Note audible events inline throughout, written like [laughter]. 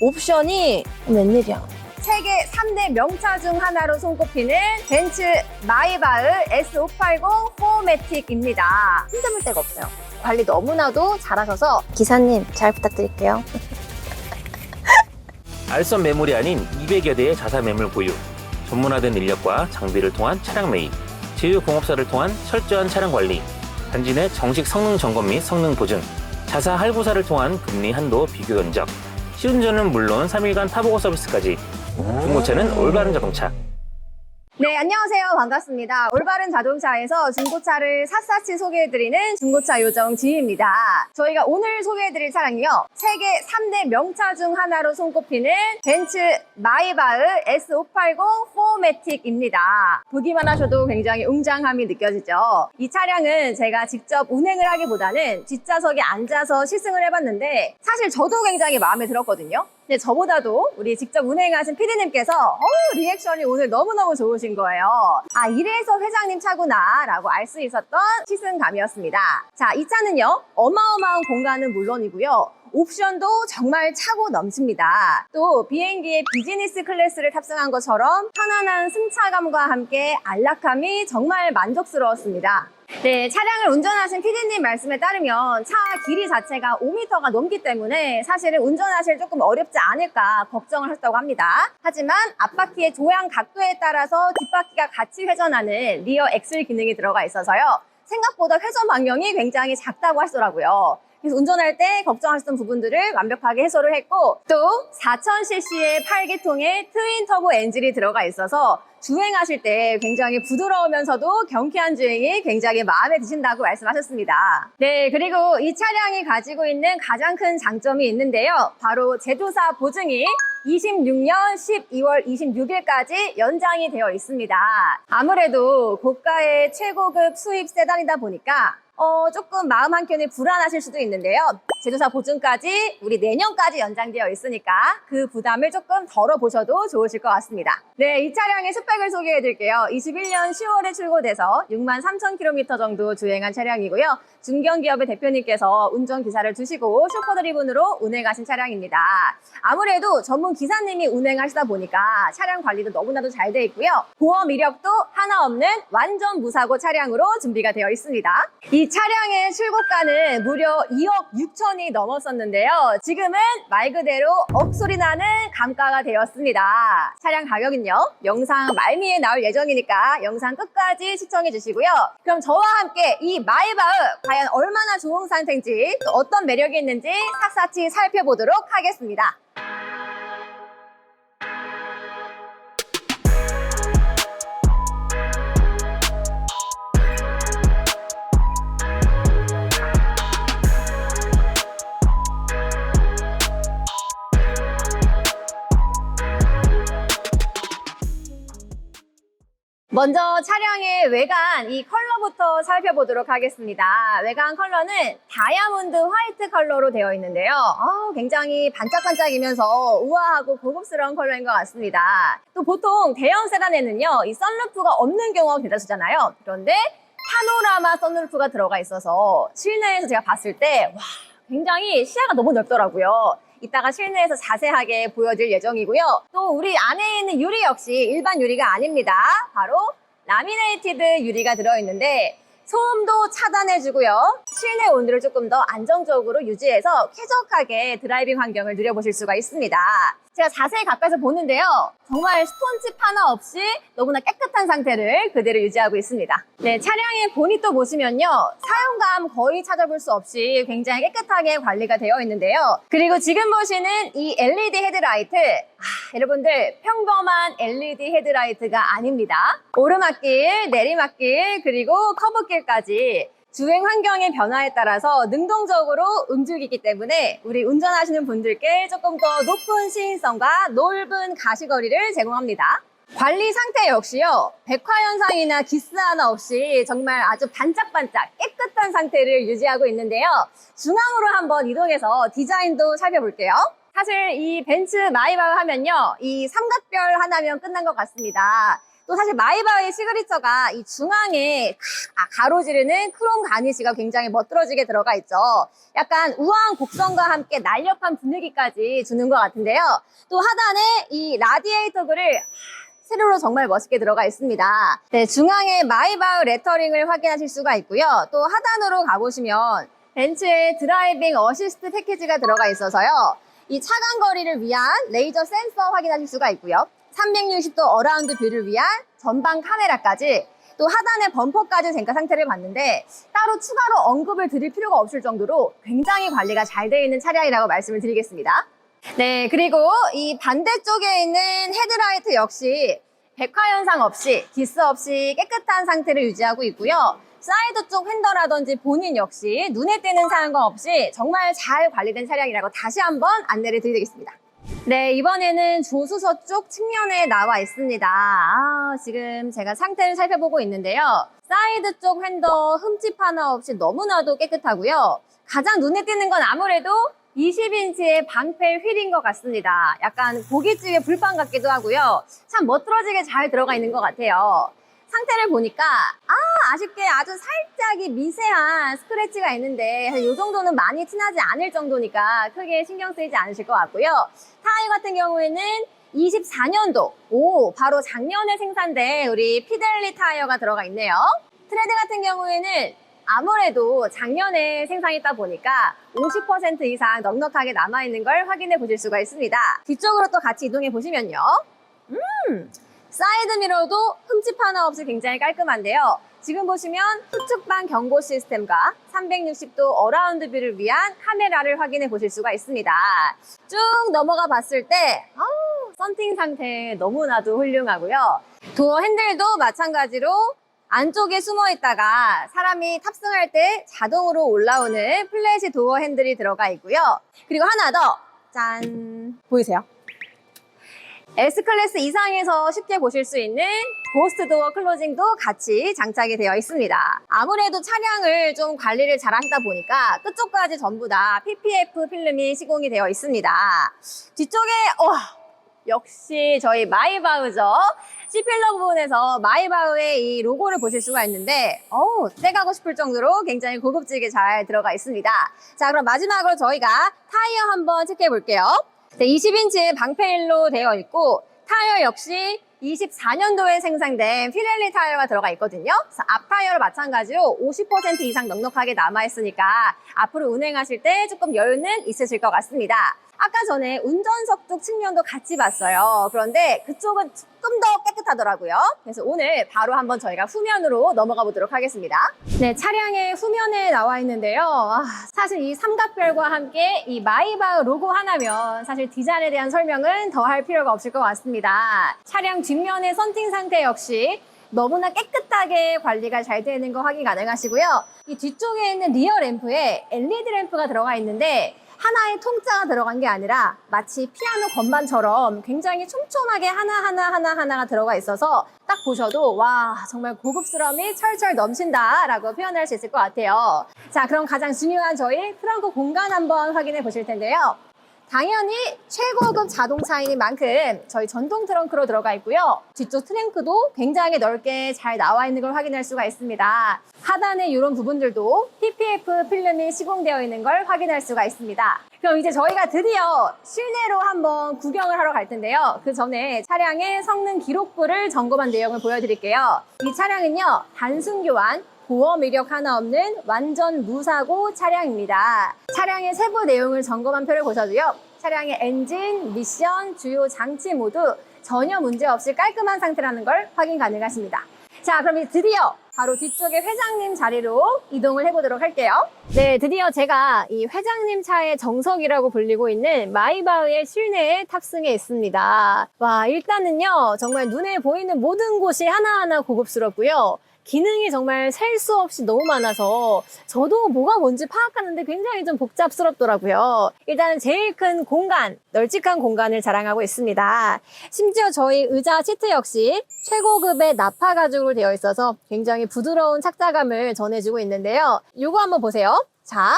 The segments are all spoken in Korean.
옵션이 웬일이야? 세계 3대 명차 중 하나로 손꼽히는 벤츠 마이바흐 S580 4매틱입니다. 힘들을 데가 없어요. 관리 너무나도 잘하셔서 기사님 잘 부탁드릴게요. [laughs] 알선 매물이 아닌 200여 대의 자사 매물 보유, 전문화된 인력과 장비를 통한 차량 매입, 제휴공업사를 통한 철저한 차량 관리, 단지 내 정식 성능 점검 및 성능 보증, 자사 할부사를 통한 금리 한도 비교 견적, 시운전은 물론 3일간 타보고 서비스까지. 중고차는 올바른 자동차 네, 안녕하세요. 반갑습니다. 올바른 자동차에서 중고차를 샅샅이 소개해드리는 중고차 요정 지희입니다. 저희가 오늘 소개해드릴 차량이요. 세계 3대 명차 중 하나로 손꼽히는 벤츠 마이바흐 S580 4매틱입니다. 보기만 하셔도 굉장히 웅장함이 느껴지죠. 이 차량은 제가 직접 운행을 하기보다는 뒷좌석에 앉아서 시승을 해봤는데 사실 저도 굉장히 마음에 들었거든요. 근데 저보다도 우리 직접 운행하신 PD님께서 어 리액션이 오늘 너무너무 좋으신 거예요. 아 이래서 회장님 차구나 라고 알 수 있었던 시승감이었습니다. 자 이 차는요 어마어마한 공간은 물론이고요. 옵션도 정말 차고 넘칩니다. 또 비행기의 비즈니스 클래스를 탑승한 것처럼 편안한 승차감과 함께 안락함이 정말 만족스러웠습니다. 네, 차량을 운전하신 PD님 말씀에 따르면 차 길이 자체가 5m가 넘기 때문에 사실은 운전하실 조금 어렵지 않을까 걱정을 하셨다고 합니다. 하지만 앞바퀴의 조향 각도에 따라서 뒷바퀴가 같이 회전하는 리어 엑셀 기능이 들어가 있어서요. 생각보다 회전 반경이 굉장히 작다고 하시더라고요. 그래서 운전할 때 걱정하셨던 부분들을 완벽하게 해소를 했고 또 4000cc의 8기통의 트윈 터보 엔진이 들어가 있어서 주행하실 때 굉장히 부드러우면서도 경쾌한 주행이 굉장히 마음에 드신다고 말씀하셨습니다. 네, 그리고 이 차량이 가지고 있는 가장 큰 장점이 있는데요. 바로 제조사 보증이 26년 12월 26일까지 연장이 되어 있습니다. 아무래도 고가의 최고급 수입 세단이다 보니까 어, 조금 마음 한켠에 불안하실 수도 있는데요. 제조사 보증까지 우리 내년까지 연장되어 있으니까 그 부담을 조금 덜어보셔도 좋으실 것 같습니다. 네, 이 차량의 스펙을 소개해 드릴게요. 21년 10월에 출고돼서 6만 3천 킬로미터 정도 주행한 차량이고요. 중견기업의 대표님께서 운전기사를 두시고 슈퍼드리븐으로 운행하신 차량입니다. 아무래도 전문 기사님이 운행하시다 보니까 차량 관리도 너무나도 잘 돼 있고요. 보험 이력도 하나 없는 완전 무사고 차량으로 준비가 되어 있습니다. 이 차량의 출고가는 무려 2억 6천이 넘었었는데요. 지금은 말 그대로 억소리 나는 감가가 되었습니다. 차량 가격은요. 영상 말미에 나올 예정이니까 영상 끝까지 시청해 주시고요. 그럼 저와 함께 이 마이바흐 과연 얼마나 좋은 상태인지 또 어떤 매력이 있는지 샅샅이 살펴보도록 하겠습니다. 먼저 차량의 외관, 이 컬러부터 살펴보도록 하겠습니다. 외관 컬러는 다이아몬드 화이트 컬러로 되어 있는데요. 아, 굉장히 반짝반짝이면서 우아하고 고급스러운 컬러인 것 같습니다. 또 보통 대형 세단에는요, 이 썬루프가 없는 경우가 대다수잖아요. 그런데 파노라마 썬루프가 들어가 있어서 실내에서 제가 봤을 때, 와, 굉장히 시야가 너무 넓더라고요. 이따가 실내에서 자세하게 보여드릴 예정이고요. 또 우리 안에 있는 유리 역시 일반 유리가 아닙니다. 바로 라미네이티드 유리가 들어있는데 소음도 차단해주고요. 실내 온도를 조금 더 안정적으로 유지해서 쾌적하게 드라이빙 환경을 누려보실 수가 있습니다. 제가 자세히 가까이서 보는데요. 정말 스톤칩 하나 없이 너무나 깨끗한 상태를 그대로 유지하고 있습니다. 네, 차량의 보닛도 보시면요. 사용감 거의 찾아볼 수 없이 굉장히 깨끗하게 관리가 되어 있는데요. 그리고 지금 보시는 이 LED 헤드라이트, 아, 여러분들 평범한 LED 헤드라이트가 아닙니다. 오르막길, 내리막길, 그리고 커브길까지 주행 환경의 변화에 따라서 능동적으로 움직이기 때문에 우리 운전하시는 분들께 조금 더 높은 시인성과 넓은 가시거리를 제공합니다. 관리 상태 역시요. 백화 현상이나 기스 하나 없이 정말 아주 반짝반짝 깨끗한 상태를 유지하고 있는데요. 중앙으로 한번 이동해서 디자인도 살펴볼게요. 사실 이 벤츠 마이바흐 하면요. 이 삼각별 하나면 끝난 것 같습니다. 또 사실 마이바의 시그니처가 이 중앙에 가- 아, 가로지르는 크롬 가니시가 굉장히 멋들어지게 들어가 있죠. 약간 우아한 곡선과 함께 날렵한 분위기까지 주는 것 같은데요. 또 하단에 이 라디에이터 글을 세로로 정말 멋있게 들어가 있습니다. 네, 중앙에 마이바흐 레터링을 확인하실 수가 있고요. 또 하단으로 가보시면 벤츠의 드라이빙 어시스트 패키지가 들어가 있어서요. 이 차간 거리를 위한 레이저 센서 확인하실 수가 있고요. 360도 어라운드 뷰를 위한 전방 카메라까지 또 하단에 범퍼까지 젠가 상태를 봤는데 따로 추가로 언급을 드릴 필요가 없을 정도로 굉장히 관리가 잘 되어 있는 차량이라고 말씀을 드리겠습니다. 네, 그리고 이 반대쪽에 있는 헤드라이트 역시 백화 현상 없이 기스 없이 깨끗한 상태를 유지하고 있고요. 사이드 쪽 휀더라든지 본인 역시 눈에 띄는 사항과 없이 정말 잘 관리된 차량이라고 다시 한번 안내를 드리겠습니다. 네, 이번에는 조수석 쪽 측면에 나와 있습니다. 아, 지금 제가 상태를 살펴보고 있는데요. 사이드 쪽 휀더 흠집 하나 없이 너무나도 깨끗하고요. 가장 눈에 띄는 건 아무래도 20인치의 방패 휠인 것 같습니다. 약간 고깃집의 불판 같기도 하고요. 참 멋들어지게 잘 들어가 있는 것 같아요. 상태를 보니까 아 아쉽게 아주 살짝이 미세한 스크래치가 있는데 이 정도는 많이 티나지 않을 정도니까 크게 신경 쓰이지 않으실 것 같고요. 타이 같은 경우에는 24년도 오 바로 작년에 생산된 우리 피델리 타이어가 들어가 있네요. 트레드 같은 경우에는 아무래도 작년에 생산했다 보니까 50% 이상 넉넉하게 남아있는 걸 확인해 보실 수가 있습니다. 뒤쪽으로 또 같이 이동해 보시면요. 음, 사이드 미러도 흠집 하나 없이 굉장히 깔끔한데요. 지금 보시면 후측방 경고 시스템과 360도 어라운드 뷰를 위한 카메라를 확인해 보실 수가 있습니다. 쭉 넘어가 봤을 때 아우, 썬팅 상태 너무나도 훌륭하고요. 도어 핸들도 마찬가지로 안쪽에 숨어 있다가 사람이 탑승할 때 자동으로 올라오는 플래시 도어 핸들이 들어가 있고요. 그리고 하나 더. 짠. 보이세요? S클래스 이상에서 쉽게 보실 수 있는 고스트 도어 클로징도 같이 장착이 되어 있습니다. 아무래도 차량을 좀 관리를 잘 하시다 보니까 끝쪽까지 전부 다 PPF 필름이 시공이 되어 있습니다. 뒤쪽에, 와, 역시 저희 마이바흐죠. C필러 부분에서 마이바흐의 이 로고를 보실 수가 있는데 어우 떼가고 싶을 정도로 굉장히 고급지게 잘 들어가 있습니다. 자 그럼 마지막으로 저희가 타이어 한번 체크해 볼게요. 네, 20인치 방패일로 되어 있고 타이어 역시 24년도에 생산된 피렐리 타이어가 들어가 있거든요. 그래서 앞 타이어로 마찬가지로 50% 이상 넉넉하게 남아있으니까 앞으로 운행하실 때 조금 여유는 있으실 것 같습니다. 아까 전에 운전석 쪽 측면도 같이 봤어요. 그런데 그쪽은 조금 더 깨끗하더라고요. 그래서 오늘 바로 한번 저희가 후면으로 넘어가 보도록 하겠습니다. 네, 차량의 후면에 나와 있는데요. 아, 사실 이 삼각별과 함께 이 마이바흐 로고 하나면 사실 디자인에 대한 설명은 더 할 필요가 없을 것 같습니다. 차량 뒷면의 선팅 상태 역시 너무나 깨끗하게 관리가 잘 되는 거 확인 가능하시고요. 이 뒤쪽에 있는 리어 램프에 LED 램프가 들어가 있는데 하나의 통짜가 들어간 게 아니라 마치 피아노 건반처럼 굉장히 촘촘하게 하나하나 하나하나가 들어가 있어서 딱 보셔도 와 정말 고급스러움이 철철 넘친다 라고 표현할 수 있을 것 같아요. 자 그럼 가장 중요한 저희 트렁크 공간 한번 확인해 보실 텐데요. 당연히 최고급 자동차인 만큼 저희 전동 트렁크로 들어가 있고요. 뒤쪽 트렁크도 굉장히 넓게 잘 나와 있는 걸 확인할 수가 있습니다. 하단의 이런 부분들도 PPF 필름이 시공되어 있는 걸 확인할 수가 있습니다. 그럼 이제 저희가 드디어 실내로 한번 구경을 하러 갈 텐데요. 그 전에 차량의 성능 기록부를 점검한 내용을 보여드릴게요. 이 차량은요, 단순 교환, 보험 이력 하나 없는 완전 무사고 차량입니다. 차량의 세부 내용을 점검한 표를 보셔도요. 차량의 엔진, 미션, 주요 장치 모두 전혀 문제 없이 깔끔한 상태라는 걸 확인 가능하십니다. 자, 그럼 이제 드디어 바로 뒤쪽에 회장님 자리로 이동을 해보도록 할게요. 네, 드디어 제가 이 회장님 차의 정석이라고 불리고 있는 마이바흐의 실내에 탑승해 있습니다. 와, 일단은요, 정말 눈에 보이는 모든 곳이 하나하나 고급스럽고요. 기능이 정말 셀 수 없이 너무 많아서 저도 뭐가 뭔지 파악하는데 굉장히 좀 복잡스럽더라고요. 일단은 제일 큰 공간, 널찍한 공간을 자랑하고 있습니다. 심지어 저희 의자 시트 역시 최고급의 나파 가죽으로 되어 있어서 굉장히 부드러운 착자감을 전해주고 있는데요. 이거 한번 보세요. 자,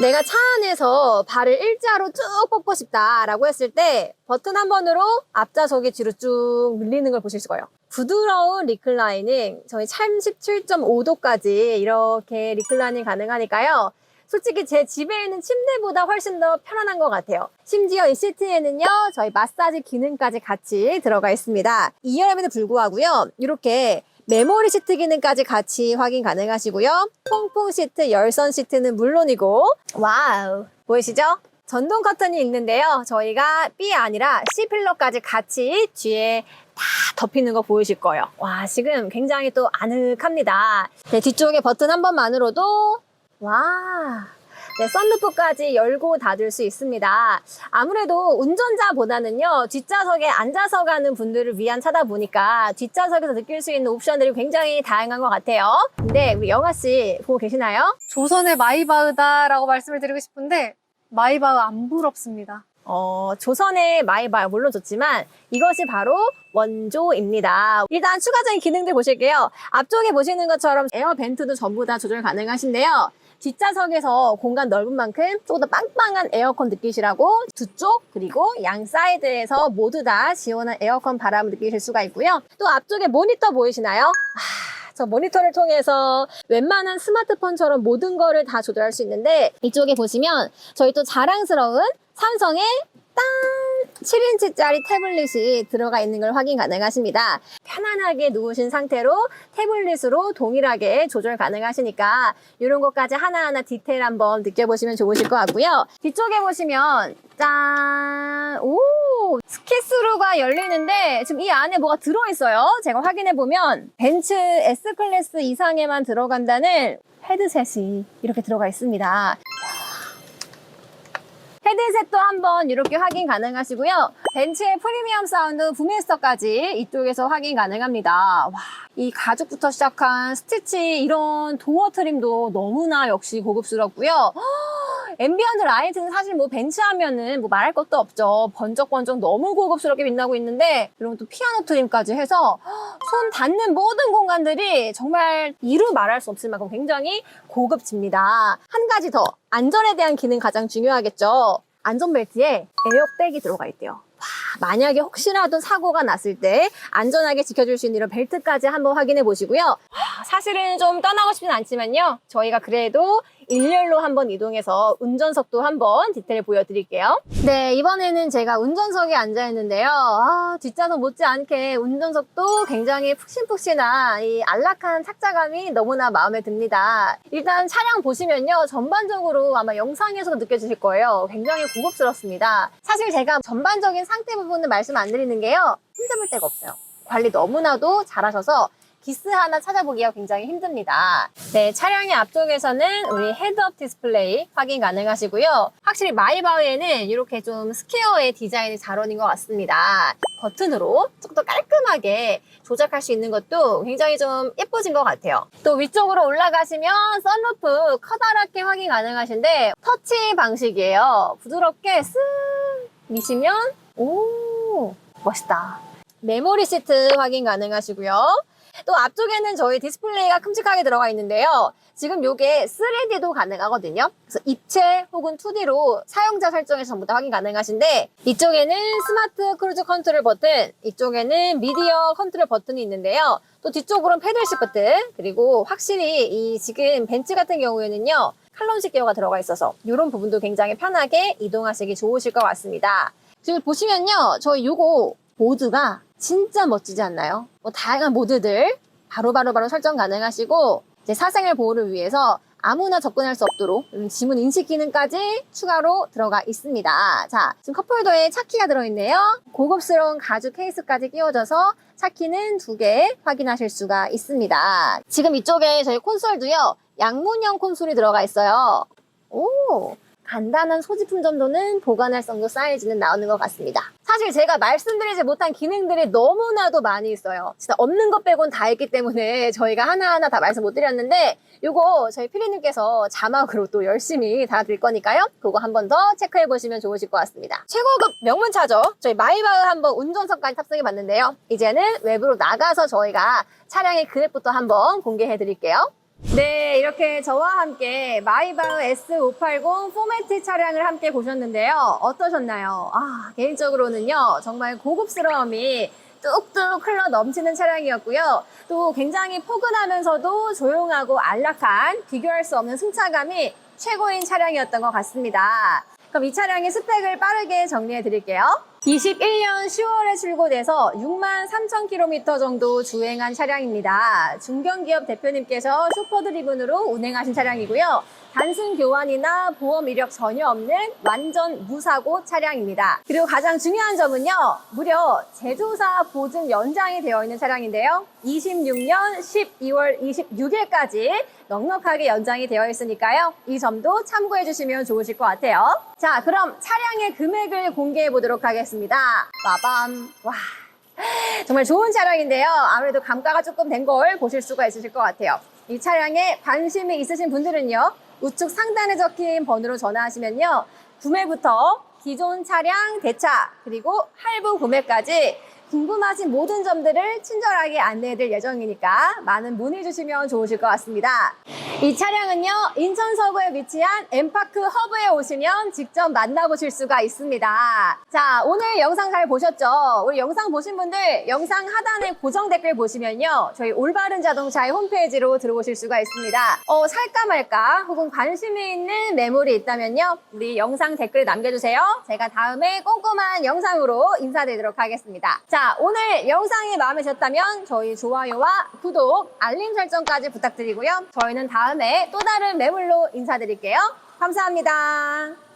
내가 차 안에서 발을 일자로 쭉 뻗고 싶다라고 했을 때 버튼 한 번으로 앞좌석이 뒤로 쭉 밀리는 걸 보실 있어요. 부드러운 리클라이닝, 저희 37.5도까지 이렇게 리클라이닝 가능하니까요. 솔직히 제 집에 있는 침대보다 훨씬 더 편안한 것 같아요. 심지어 이 시트에는요, 저희 마사지 기능까지 같이 들어가 있습니다. 2열임에도 불구하고요, 이렇게 메모리 시트 기능까지 같이 확인 가능하시고요. 퐁퐁 시트, 열선 시트는 물론이고, 와우, 보이시죠? 전동 커튼이 있는데요. 저희가 B 아니라 C 필러까지 같이 뒤에 다 덮이는 거 보이실 거예요. 와, 지금 굉장히 또 아늑합니다. 네, 뒤쪽에 버튼 한 번만으로도 와. 네, 썬루프까지 열고 닫을 수 있습니다. 아무래도 운전자보다는요, 뒷좌석에 앉아서 가는 분들을 위한 차다 보니까 뒷좌석에서 느낄 수 있는 옵션들이 굉장히 다양한 것 같아요. 근데 우리 영아씨 보고 계시나요? 조선의 마이바흐다라고 말씀을 드리고 싶은데 마이바흐 안 부럽습니다. 어, 조선의 마이바흐 물론 좋지만 이것이 바로 원조입니다. 일단 추가적인 기능들 보실게요. 앞쪽에 보시는 것처럼 에어 벤트도 전부 다 조절 가능하신데요. 뒷좌석에서 공간 넓은 만큼 조금 더 빵빵한 에어컨 느끼시라고 두 쪽 그리고 양 사이드에서 모두 다 시원한 에어컨 바람을 느끼실 수가 있고요. 또 앞쪽에 모니터 보이시나요? 아, 저 모니터를 통해서 웬만한 스마트폰처럼 모든 거를 다 조절할 수 있는데 이쪽에 보시면 저희 또 자랑스러운 삼성의 딱 7인치짜리 태블릿이 들어가 있는 걸 확인 가능하십니다. 편안하게 누우신 상태로 태블릿으로 동일하게 조절 가능하시니까 이런 것까지 하나하나 디테일 한번 느껴보시면 좋으실 것 같고요. 뒤쪽에 보시면 짠! 오! 스키스루가 열리는데 지금 이 안에 뭐가 들어있어요. 제가 확인해보면 벤츠 S클래스 이상에만 들어간다는 헤드셋이 이렇게 들어가 있습니다. 헤드셋도 한번 이렇게 확인 가능하시고요. 벤츠의 프리미엄 사운드 부메스터까지 이쪽에서 확인 가능합니다. 와, 이 가죽부터 시작한 스티치 이런 도어 트림도 너무나 역시 고급스럽고요. 허, [gasps] 앰비언트 라이트는 사실 뭐 벤츠 하면은 뭐 말할 것도 없죠. 번쩍번쩍 너무 고급스럽게 빛나고 있는데 이런 또 피아노 트림까지 해서 허, [gasps] 손 닿는 모든 공간들이 정말 이루 말할 수 없을 만큼 굉장히 고급집니다. 한 가지 더 안전에 대한 기능 가장 중요하겠죠. 안전벨트에 에어백이 들어가 있대요. 와, 만약에 혹시라도 사고가 났을 때 안전하게 지켜줄 수 있는 이런 벨트까지 한번 확인해 보시고요. 와, 사실은 좀 떠나고 싶진 않지만요. 저희가 그래도 일렬로 한번 이동해서 운전석도 한번 디테일 보여드릴게요. 네, 이번에는 제가 운전석에 앉아있는데요. 아, 뒷좌석 못지않게 운전석도 굉장히 푹신푹신한 이 안락한 착자감이 너무나 마음에 듭니다. 일단 차량 보시면요. 전반적으로 아마 영상에서도 느껴지실 거예요. 굉장히 고급스럽습니다. 사실 제가 전반적인 상태 부분은 말씀 안 드리는 게요. 흠잡을 데가 없어요. 관리 너무나도 잘하셔서 기스 하나 찾아보기가 굉장히 힘듭니다. 네, 차량의 앞쪽에서는 우리 헤드업 디스플레이 확인 가능하시고요. 확실히 마이바흐에는 이렇게 좀 스퀘어의 디자인이 잘 어울린 것 같습니다. 버튼으로 조금 더 깔끔하게 조작할 수 있는 것도 굉장히 좀 예뻐진 것 같아요. 또 위쪽으로 올라가시면 썬루프 커다랗게 확인 가능하신데 터치 방식이에요. 부드럽게 쓱 미시면 오 멋있다. 메모리 시트 확인 가능하시고요. 또 앞쪽에는 저희 디스플레이가 큼직하게 들어가 있는데요. 지금 요게 3D도 가능하거든요. 그래서 입체 혹은 2D로 사용자 설정에서 전부 다 확인 가능하신데 이쪽에는 스마트 크루즈 컨트롤 버튼, 이쪽에는 미디어 컨트롤 버튼이 있는데요. 또 뒤쪽으로는 패들 시프트, 그리고 확실히 이 지금 벤츠 같은 경우에는요. 칼럼식 기어가 들어가 있어서 이런 부분도 굉장히 편하게 이동하시기 좋으실 것 같습니다. 지금 보시면요. 저희 요거 모드가 진짜 멋지지 않나요? 뭐 다양한 모드들 바로바로 바로 설정 가능하시고 이제 사생활 보호를 위해서 아무나 접근할 수 없도록 지문 인식 기능까지 추가로 들어가 있습니다. 자, 지금 컵홀더에 차키가 들어있네요. 고급스러운 가죽 케이스까지 끼워져서 차키는 두 개 확인하실 수가 있습니다. 지금 이쪽에 저희 콘솔도요. 양문형 콘솔이 들어가 있어요. 오, 간단한 소지품 정도는 보관할 정도 사이즈는 나오는 것 같습니다. 사실 제가 말씀드리지 못한 기능들이 너무나도 많이 있어요. 진짜 없는 것 빼곤 다 있기 때문에 [laughs] 저희가 하나하나 다 말씀 못 드렸는데 요거 저희 피디님께서 자막으로 또 열심히 달아드릴 거니까요. 그거 한 번 더 체크해 보시면 좋으실 것 같습니다. 최고급 명문차죠. 저희 마이바흐 한번 운전석까지 탑승해 봤는데요. 이제는 외부로 나가서 저희가 차량의 금액부터 한번 공개해 드릴게요. 네, 이렇게 저와 함께 마이바흐 S580 포매트 차량을 함께 보셨는데요. 어떠셨나요? 아, 개인적으로는요, 정말 고급스러움이 뚝뚝 흘러 넘치는 차량이었고요. 또 굉장히 포근하면서도 조용하고 안락한 비교할 수 없는 승차감이 최고인 차량이었던 것 같습니다. 그럼 이 차량의 스펙을 빠르게 정리해 드릴게요. 21년 10월에 출고돼서 6만 3천 킬로미터 정도 주행한 차량입니다. 중견기업 대표님께서 슈퍼드리븐으로 운행하신 차량이고요. 단순 교환이나 보험 이력 전혀 없는 완전 무사고 차량입니다. 그리고 가장 중요한 점은요. 무려 제조사 보증 연장이 되어 있는 차량인데요. 26년 12월 26일까지 넉넉하게 연장이 되어 있으니까요. 이 점도 참고해 주시면 좋으실 것 같아요. 자, 그럼 차량의 금액을 공개해 보도록 하겠습니다. 빠밤. 와. 정말 좋은 차량인데요. 아무래도 감가가 조금 된 걸 보실 수가 있으실 것 같아요. 이 차량에 관심이 있으신 분들은요. 우측 상단에 적힌 번호로 전화하시면요. 구매부터 기존 차량 대차 그리고 할부 구매까지 궁금하신 모든 점들을 친절하게 안내해 드릴 예정이니까 많은 문의 주시면 좋으실 것 같습니다. 이 차량은요, 인천 서구에 위치한 엠파크 허브에 오시면 직접 만나보실 수가 있습니다. 자, 오늘 영상 잘 보셨죠? 우리 영상 보신 분들 영상 하단에 고정 댓글 보시면요, 저희 올바른 자동차의 홈페이지로 들어오실 수가 있습니다. 어, 살까 말까 혹은 관심이 있는 매물이 있다면요, 우리 영상 댓글 남겨주세요. 제가 다음에 꼼꼼한 영상으로 인사드리도록 하겠습니다. 자, 오늘 영상이 마음에 드셨다면 저희 좋아요와 구독, 알림 설정까지 부탁드리고요. 저희는 다음에 또 다른 매물로 인사드릴게요. 감사합니다.